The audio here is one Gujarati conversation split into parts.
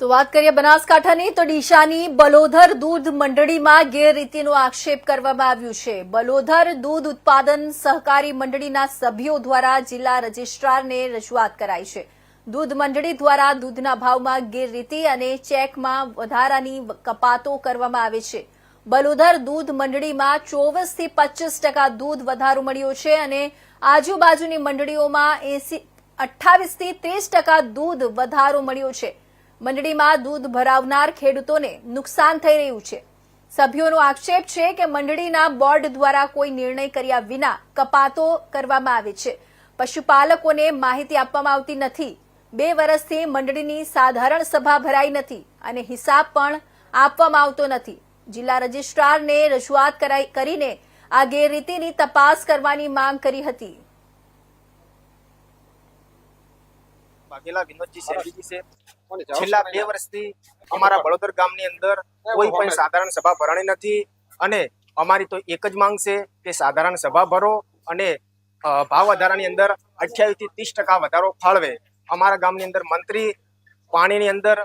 તો વાત કરીએ બનાસકાંઠાની, તો ડીશાની બલોધર દૂધ મંડળીમાં ગેરરીતિનો આક્ષેપ કરવામાં આવ્યું છે. બલોધર દૂધ ઉત્પાદન સહકારી મંડળીના સભ્યો દ્વારા જિલ્લા રજિસ્ટ્રારને રજૂઆત કરાઈ છે. દૂધ મંડળી દ્વારા દૂધના ભાવમાં ગેરરીતિ અને ચેકમાં વધારાની કપાતો કરવામાં આવે છે. બલોધર દૂધ મંડળીમાં ચોવીસથી પચ્ચીસ ટકા દૂધ વધારો મળ્યો છે અને આજુબાજુની મંડળીઓમાં એસી, અઠ્ઠાવીસથી ત્રીસ ટકા દૂધ વધારો મળ્યો છે. મંડળીમાં દૂધ ભરાવનાર ખેડૂતોને નુકસાન થઈ રહ્યું છે. સભ્યોનો આક્ષેપ છે કે મંડળીના બોર્ડ દ્વારા કોઈ નિર્ણય કર્યા વિના કપાતો કરવામાં આવે છે. પશુપાલકોને માહિતી આપવામાં આવતી નથી. બે વર્ષથી મંડળીની સાધારણ સભા ભરાઈ નથી અને હિસાબ પણ આપવામાં આવતો નથી. જિલ્લા રજિસ્ટ્રારને રજૂઆત કરીને આ ગેરરીતિની તપાસ કરવાની માંગ કરી હતી. વાઘેલા વિનોદજી શેરડીજી છે. છેલ્લા બે વર્ષથી અમારા બળોદર ગામની અંદર કોઈ પણ સાધારણ સભા ભરાણી નથી અને અમારી તો એક જ માંગ છે કે સાધારણ સભા ભરો અને ભાવ વધારાની અંદર અઠ્યાવીસથી ત્રીસ ટકા વધારો ફાળવે. અમારા ગામની અંદર મંત્રી પાણીની અંદર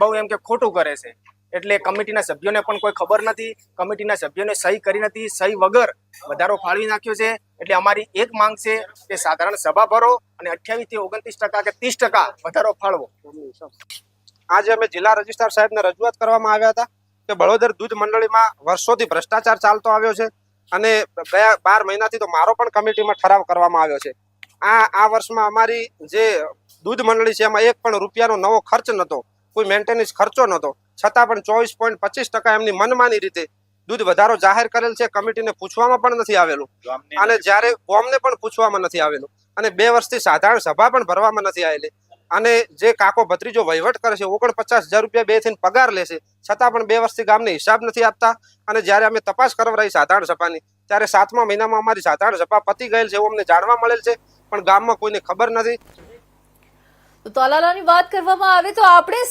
બહુ એમ કે ખોટું કરે છે. એટલે કમિટીના સભ્યોને પણ કોઈ ખબર નથી કમિટીના સભ્યોને સહી કરી નથી સહી વગર વધારો ફાળવી નાખ્યો છે. એટલે અમારી એક માંગ છે કે સાધારણ સભા ભરો અને અઠ્યાવીસથી ઓગણત્રીસ ટકા કે ત્રીસ ટકા વધારો ફાળવો. આજે અમે જિલ્લા રજિસ્ટ્રાર સાહેબને રજૂઆત કરવામાં આવ્યા હતા કે બળોદર દૂધ મંડળીમાં વર્ષોથી ભ્રષ્ટાચાર ચાલતો આવ્યો છે અને ગયા બાર મહિનાથી તો મારો પણ કમિટીમાં ઠરાવ કરવામાં આવ્યો છે. આ આ વર્ષમાં અમારી જે દૂધ મંડળી છે, એમાં એક પણ રૂપિયાનો નવો ખર્ચ નહોતો, કોઈ મેન્ટેનન્સ ખર્ચો નહોતો. છતાં પણ ચોવીસ પોઈન્ટ પચીસ ટકા એમની મનમાની રીતે દૂધ વધારો જાહેર કરેલ છે કમિટીને પૂછવામાં પણ નથી આવેલું. અને જ્યારે કોમને પણ પૂછવામાં નથી આવેલું. અને બે વર્ષથી સાધારણ સભા પણ ભરવામાં નથી આવેલી. અને જે કાકો ભત્રીજો વહીવટ કરે છે ઓગણપચાસ હજાર રૂપિયા બે થઈને પગાર લે છે છતાં પણ બે વર્ષથી ગામને હિસાબ નથી આપતા. અને જ્યારે અમે તપાસ કરવરાઈ સાધારણ સભાની ત્યારે સાતમા મહિનામાં અમારી સાધારણ સભા પતી ગયેલ છે એવું અમને જાણવા મળેલ છે પણ ગામમાં કોઈને ખબર નથી. તો તલાલાની વાત કરવામાં આવે તો આપણે